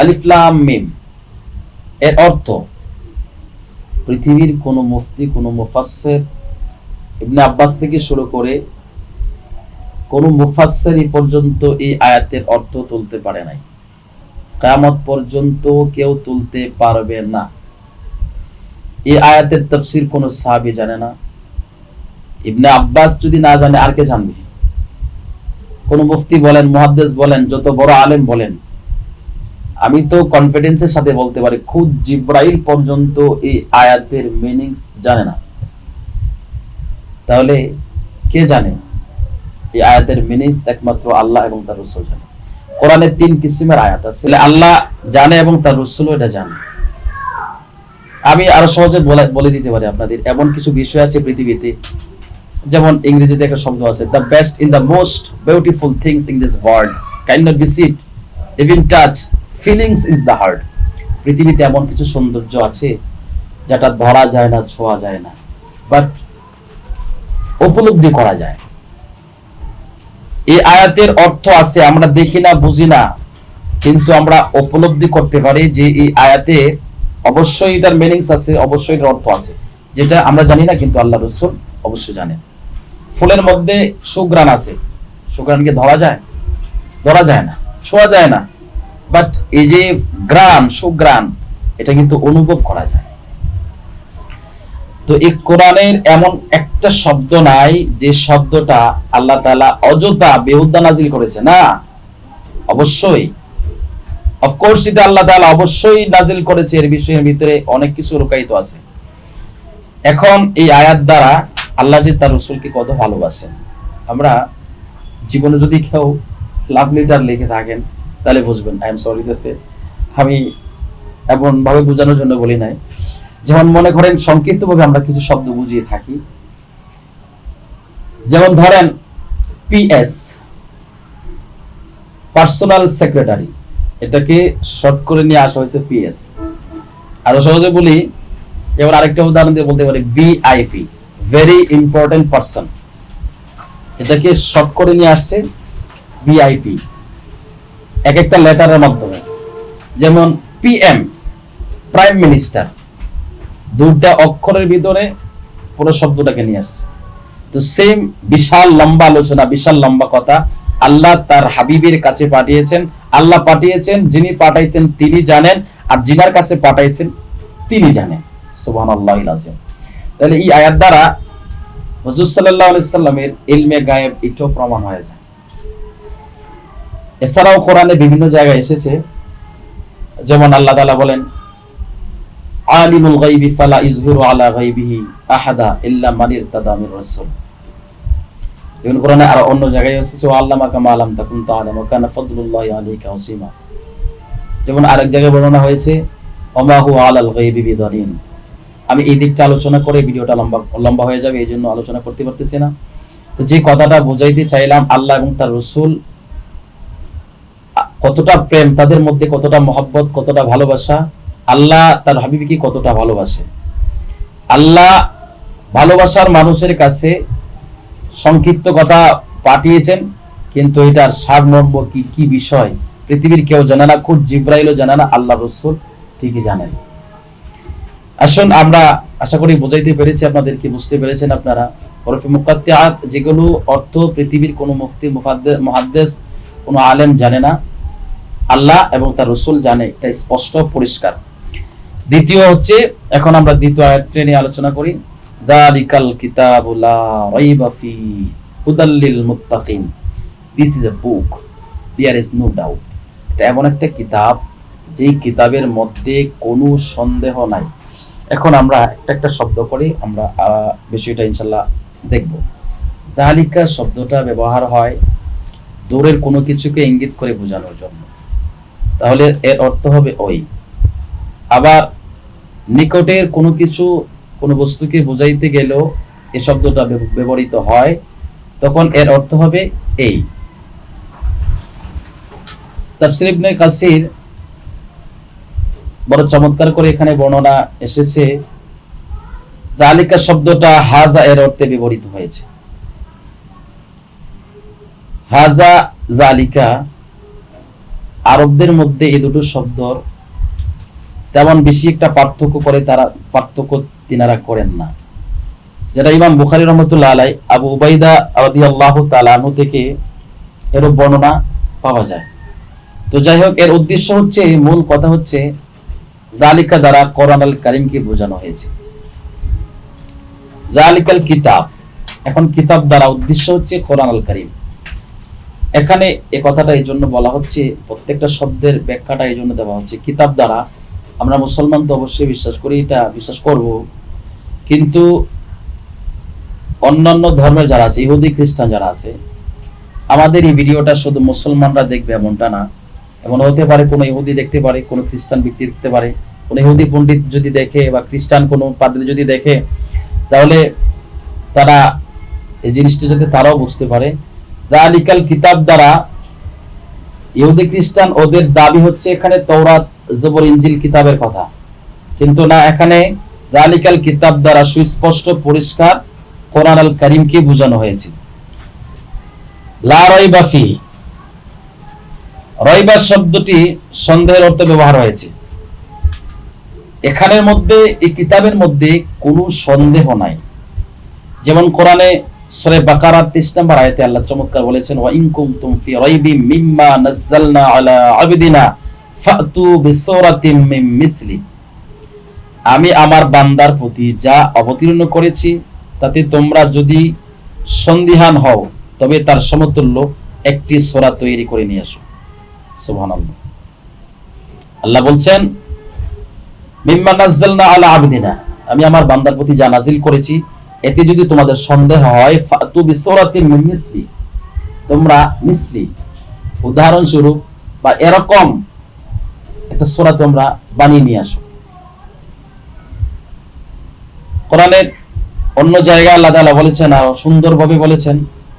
আলিফলাম মিম। এর অর্থ, পৃথিবীর কোন মুফতি, কোন মুফাসসির, ইবনে আব্বাস থেকে শুরু করে পর্যন্ত এই আয়াতের অর্থ তুলতে পারে নাই। কিয়ামত পর্যন্ত কেউ তুলতে পারবে না। এই আয়াতের তাফসীর কোন সাহাবী জানে না। ইবনে আব্বাস যদি না জানে, আর কে জানবে? কোন মুফতি বলেন মহাদ্দেশ বলেন, যত বড় আলেম বলেন আমি তো কনফিডেন্সের সাথে বলতে পারি, খুদ জিব্রাইল পর্যন্ত এই আয়াতের মিনিং জানে না। তাহলে কে জানে? এই আয়াতের মিনিং একমাত্র আল্লাহ এবং তার রসুল জানে। কোরআনে তিন কিসিমের আয়াত আছে। আল্লাহ জানে এবং তার রসুলও এটা জানে। আমি আরও সহজে বলে- দিতে পারি আপনাদের, এমন কিছু বিষয় আছে পৃথিবীতে, যেমন ইংরেজিতে একটা শব্দ আছে the best in the most beautiful things in this world not be seat even touch feelings is the heart পৃথিবীতে এমন কিছু সৌন্দর্য আছে যেটা ধরা যায় না, ছোঁয়া যায় না বাট উপলব্ধি করা যায়। এই আয়াতের অর্থ আছে, আমরা দেখি না, বুঝি না, কিন্তু আমরা উপলব্ধি করতে পারি যে এই আয়াতে অবশ্যই এটার মিনিংস আছে, অবশ্যই এটার অর্থ আছে, যেটা আমরা জানি না, কিন্তু আল্লাহ রসুল অবশ্যই জানেন। ফুলের মধ্যে সুগ্রাণ আছে সুগ্রাণকে ধরা যায় ধরা যায় না, ছোঁয়া যায় না। বাট এই যে গ্রাম, সুগ্রাম, এটা কিন্তু অনুভব করা যায়। তো এই কোরআনের এমন একটা শব্দ নাই যে শব্দটা আল্লাহ তাআলা অযথা বেহুদ্দা নাজিল করেছে। না, অবশ্যই। অফকোর্স এটা আল্লাহ তাআলা অবশ্যই নাজিল করেছে, এর বিষয়ের ভিতরে অনেক কিছু লুকায়িত আছে। এখন এই আয়াত দ্বারা আল্লাহ যে তার রসুলকে কত ভালোবাসেন। আমরা জীবনে যদি কেউ লাভ লেটার লিখে থাকেন তাহলে বুঝবেন আই এম সরি সে আমি এমন ভাবে বোঝানোর জন্য বলি নাই। যেমন মনে করেন সংক্ষিপ্ত ভাবে আমরা কিছু শব্দ বুঝিয়ে থাকি। যেমন ধরেন পিএস পার্সোনাল সেক্রেটারি এটাকে শর্ট করে নিয়ে আসা হয়েছে পিএস আরও সহজে বলি যেমন আরেকটা উদাহরণ দিয়ে বলতে পারি ভিআইপি ভেরি ইম্পর্টেন্ট পার্সন এটাকে শর্ট করে নিয়ে আসছে ভিআইপি এক একটা লেটারের মাধ্যমে। যেমন পিএম প্রাইম মিনিস্টার দুটা অক্ষরের ভিতরে পুরো শব্দটাকে নিয়ে আসছে। তো সেম বিশাল লম্বা আলোচনা, বিশাল লম্বা কথা। আল্লাহ তার হাবিবের কাছে পাঠিয়েছেন। আল্লাহ পাঠিয়েছেন, যিনি পাঠাইছেন তিনি জানেন, আর যিনার কাছে পাঠাইছেন তিনি জানেন। সুবহান আল্লাহ তাহলে এই আয়াত দ্বারা হজুর সাল্লাহ আলাইসাল্লামের ইলমে গায়েব এটাও প্রমাণ হয়ে যায়। এছাড়াও কোরআনে বিভিন্ন জায়গায় এসেছে, যেমন আল্লাহ তাআলা বলেন, আলিমুল গায়বি ফালা আলা গায়বিহি আহাদা ইল্লা মান রাসূল। যেমন কোরআনে আর অন্য জায়গায় এসেছে ও তাকুন যেমন আরেক জায়গায় বর্ণনা হয়েছে, ওমা আলাল বিদারিন আমি এই দিকটা আলোচনা করে ভিডিওটা লম্বা লম্বা হয়ে যাবে, এই জন্য আলোচনা করতে পারতেছি না। তো যে কথাটা বোঝাইতে চাইলাম, আল্লাহ এবং তার রসুল কতটা প্রেম, তাদের মধ্যে কতটা মহব্বত, কতটা ভালোবাসা, আল্লাহ তার হাবিবিকে কতটা ভালোবাসে। আল্লাহ ভালোবাসার মানুষের কাছে সংক্ষিপ্ত কথা পাঠিয়েছেন, কিন্তু এটার সারমর্ম কি কি বিষয়? পৃথিবীর কেউ জানে না, খুব জিব্রাইলও জানে না, আল্লাহ রসুল ঠিকই জানেন। আসুন, আমরা আশা করি বোঝাইতে পেরেছি, আপনাদেরকে বুঝতে পেরেছেন আপনারা। হরফে মুকাত্তিআত, যেগুলো অর্থ পৃথিবীর কোনো মুফতি, মুফাদ্দে- মুহাদ্দিস, কোনো আলেম জানে না। আল্লাহ এবং তার রসুল জানে এটা স্পষ্ট, পরিষ্কার। দ্বিতীয় হচ্ছে, এখন আমরা দ্বিতীয় আয়াতটি নিয়ে আলোচনা করি। দালিকাল কিতাবুলা রাইবা ফি হুদাল্লিল মুত্তাকিন। This is a book there is no doubt এটা এমন একটা কিতাব, যেই কিতাবের মধ্যে কোনো সন্দেহ নাই। এখন আমরা একটা একটা শব্দ করে, আমরা বিষয়টা ইনশাল্লাহ দেখব। দালিকা শব্দটা ব্যবহার হয় দূরের কোনো কিছুকে ইঙ্গিত করে বোঝানোর জন্য। তাহলে এর অর্থ হবে ওই। আবার নিকটের কোনো কিছু, কোনো বস্তুকে বোঝাইতে গেলেও এই শব্দটা ব্যবহৃত হয়, তখন এর অর্থ হবে এই। তাফসীর কাসির বড় চমৎকার করে এখানে বর্ণনা এসেছে জালিকা শব্দটা হাজা এর অর্থে ব্যবহৃত হয়েছে। হাজা জালিকা আরবদের মধ্যে এই দুটো শব্দর তেমন বেশি একটা পার্থক্য করে তারা, পার্থক্য তিনারা করেন না। যেটা ইমাম বুখারি রহমতুল্লাহ আলাই আবু উবাইদা আদি আল্লাহ তালানু থেকে এরূপ বর্ণনা পাওয়া যায়। তো যাই হোক, এর উদ্দেশ্য হচ্ছে, মূল কথা হচ্ছে জালিকা দ্বারা কোরআন আল কারিমকে বোঝানো হয়েছে। জালিকাল কিতাব, এখন কিতাব দ্বারা উদ্দেশ্য হচ্ছে কোরআন আল কারিম। এখানে এ কথাটা এই জন্য বলা হচ্ছে, প্রত্যেকটা শব্দের ব্যাখ্যাটা এই জন্য দেওয়া হচ্ছে। কিতাব দ্বারা আমরা মুসলমান তো অবশ্যই বিশ্বাস করি, এটা বিশ্বাস করব। কিন্তু অন্যান্য ধর্মের যারা আছে, ইহুদি, খ্রিস্টান যারা আছে, আমাদের এই ভিডিওটা শুধু মুসলমানরা দেখবে এমনটা না। এমন হতে পারে কোনো ইহুদি দেখতে পারে, কোনো খ্রিস্টান ব্যক্তি দেখতে পারে। কোনো ইহুদি পণ্ডিত যদি দেখে বা খ্রিস্টান কোনো পাদ্রী যদি দেখে, তাহলে তারা এই জিনিসটা যাতে তারাও বুঝতে পারে। জালিকাল কিতাব দ্বারা ইহুদি খ্রিস্টান ওদের দাবি হচ্ছে এখানে তৌরাত জবর ইঞ্জিল কিতাবের কথা। কিন্তু না, এখানে জালিকাল কিতাব দ্বারা সুস্পষ্ট, পরিষ্কার কোরআন আল করিমকে বোঝানো হয়েছে। লা রাইবা ফি রাইবা শব্দটি সন্দেহের অর্থে ব্যবহার হয়েছে। এখানের মধ্যে, এই কিতাবের মধ্যে কোনো সন্দেহ নাই। যেমন কোরআনে সূরা বাকারা 30 নম্বর আয়াতে আল্লাহ চমৎকার বলেছেন, ওয়া ফি রাইবিম মিম্মা আলা ফাতু মিন আমি আমার বান্দার প্রতি যা অবতীর্ণ করেছি, তাতে তোমরা যদি সন্দিহান হও, তবে তার সমতুল্য একটি সোরা তৈরি করে নিয়ে আসো। সুবহানাল্লাহ। আল্লাহ বলছেন, মিম্মা নাযালনা আলা আবদিনা। আমি আমার বান্দার প্রতি যা নাজিল করেছি এতে যদি তোমাদের সন্দেহ হয়, ফাতু মিন মিসলি, তোমরা মিসলি। উদাহরণস্বরূপ, বা এরকম একটা সূরা তোমরা বানিয়ে নিয়ে আসো। কোরআনের অন্য জায়গায় আল্লাহ বলেছেন আর সুন্দরভাবে বলেছেন,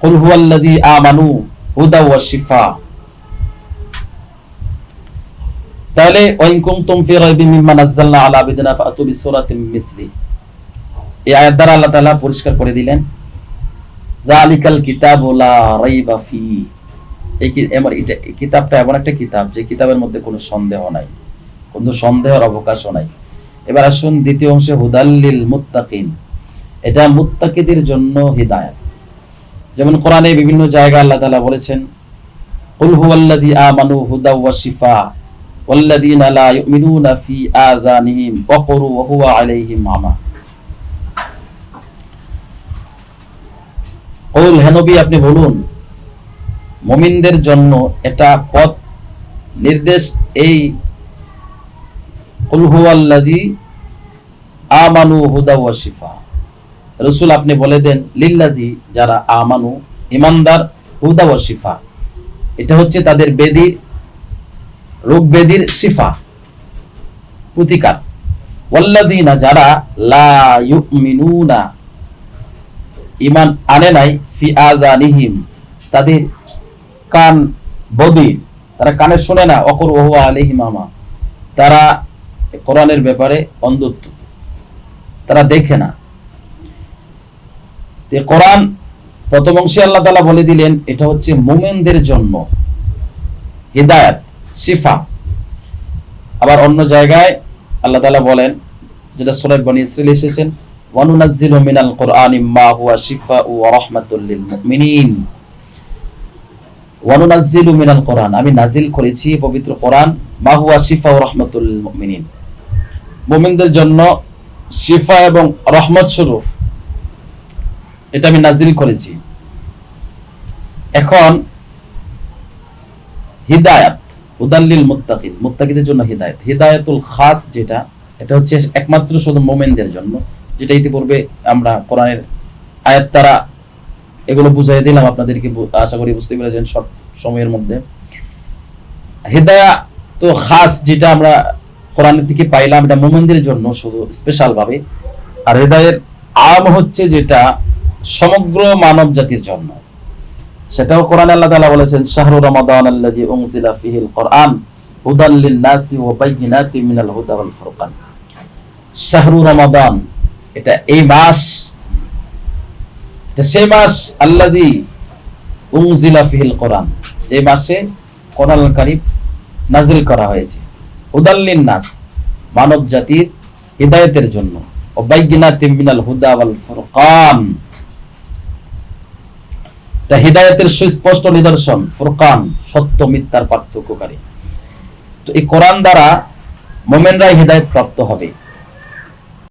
কুল হুয়াল্লাযী আমানু হুদা ওয়া শিফা। তাহলে ওয়াইন কুনতুম ফি মিম্মা আলা ফাতু বিসূরাতিন মিন মিসলি। এই আয়াত দ্বারা আল্লাহ তাআলা পরিষ্কার করে দিলেন, যালিকাল কিতাবু লা রাইবা ফি। এই এটা কিতাবটা এমন একটা কিতাব, যে কিতাবের মধ্যে কোনো সন্দেহ নাই, কোনো সন্দেহের অবকাশও নাই। এবার আসুন দ্বিতীয় অংশে হুদাল্লিল মুত্তাকিন। এটা মুত্তাকিদের জন্য হিদায়াত। যেমন কোরআনে বিভিন্ন জায়গায় আল্লাহ তাআলা বলেছেন, কুল হুয়াল্লাযী আমানু হুদা ওয়া শিফা, ওয়াল্লাযীনা লা ইউমিনুনা ফি আযানিহিম ওয়াকরু ওয়া হুয়া আলাইহিম কুল হে নবী আপনি বলুন, মুমিনদের জন্য এটা পথ নির্দেশ এই কুল হুয়াল্লাযী আমানু হুদা ওয়া শিফা। রসুল আপনি বলে দেন লিল্লাজি যারা আমানু, ইমানদার, হুদা ও শিফা। এটা হচ্ছে তাদের বেদির, রোগ বেদির শিফা, প্রতিকার। ওয়াল্লাযীনা যারা লা ইউমিনুনা ঈমান আনে নাই, ফি আযানিহিম। তাদের কান বদির তারা কানে শুনে না অকর ওহু আলাইহিম আমা। তারা কোরআনের ব্যাপারে অন্ধত্ব। তারা দেখে না। কোরআন প্রথম অংশে আল্লাহ তালা বলে দিলেন, এটা হচ্ছে মোমেনদের জন্য হিদায়াত, শিফা। আবার অন্য জায়গায় আল্লাহ তালা বলেন, যেটা সুরাত বনি ইসরাইল এসেছেন ওয়ানুনাজ্জিলু মিনাল কোরআনি মা হুয়া শিফাউ ওয়া রাহমাতুল লিল মুমিনিন। ওয়ানুনাজ্জিলু আমি নাজিল করেছি পবিত্র কোরআন, মা হুয়া শিফাউ ওয়া রাহমাতুল মুমিনিন। মুমিনদের জন্য শিফা এবং রহমত স্বরূপ, এটা আমি নাজিল করেছি। এখন হিদায়াত উদাল্লিল মুত্তাকিন, মুত্তাকিদের জন্য হিদায়াত। হিদায়াতুল খাস যেটা, এটা হচ্ছে একমাত্র শুধু মোমেনদের জন্য। যেটা ইতিপূর্বে আমরা কোরআনের আয়াত তারা এগুলো বুঝাই দিলাম, আপনাদেরকে আশা করি বুঝতে পেরেছেন সব সময়ের মধ্যে। হিদায়া তো খাস যেটা আমরা কোরআনের থেকে পাইলাম, এটা মোমেনদের জন্য শুধু স্পেশাল ভাবে আর হৃদয়ের আম হচ্ছে যেটা সমগ্র মানব জাতির জন্য। সেটাও কোরআন আল্লাহ তাআলা বলেছেন, শাহরু রমাদান আল্লাযী উনজিলা ফিহিল কোরআন হুদাল লিন-নাসি ওয়া বাইয়িনাতিন মিনাল হুদা ওয়াল শাহরু রমাদান এটা এই মাস সেই মাস আল্লাযী উনজিলা ফিহিল কোরআন, যে মাসে কোরআন কারীম নাজিল করা হয়েছে। হুদাল্লিন নাস মানব জাতির হিদায়তের জন্য। অবাইগিনাতিম মিনাল হুদা ওয়াল ফুরকান। তা হিদায়তের সুস্পষ্ট নিদর্শন, ফুরকান, সত্য, মিথ্যার পার্থক্যকারী। তো এই কোরআন দ্বারা মোমেনরাই হিদায়ত প্রাপ্ত হবে।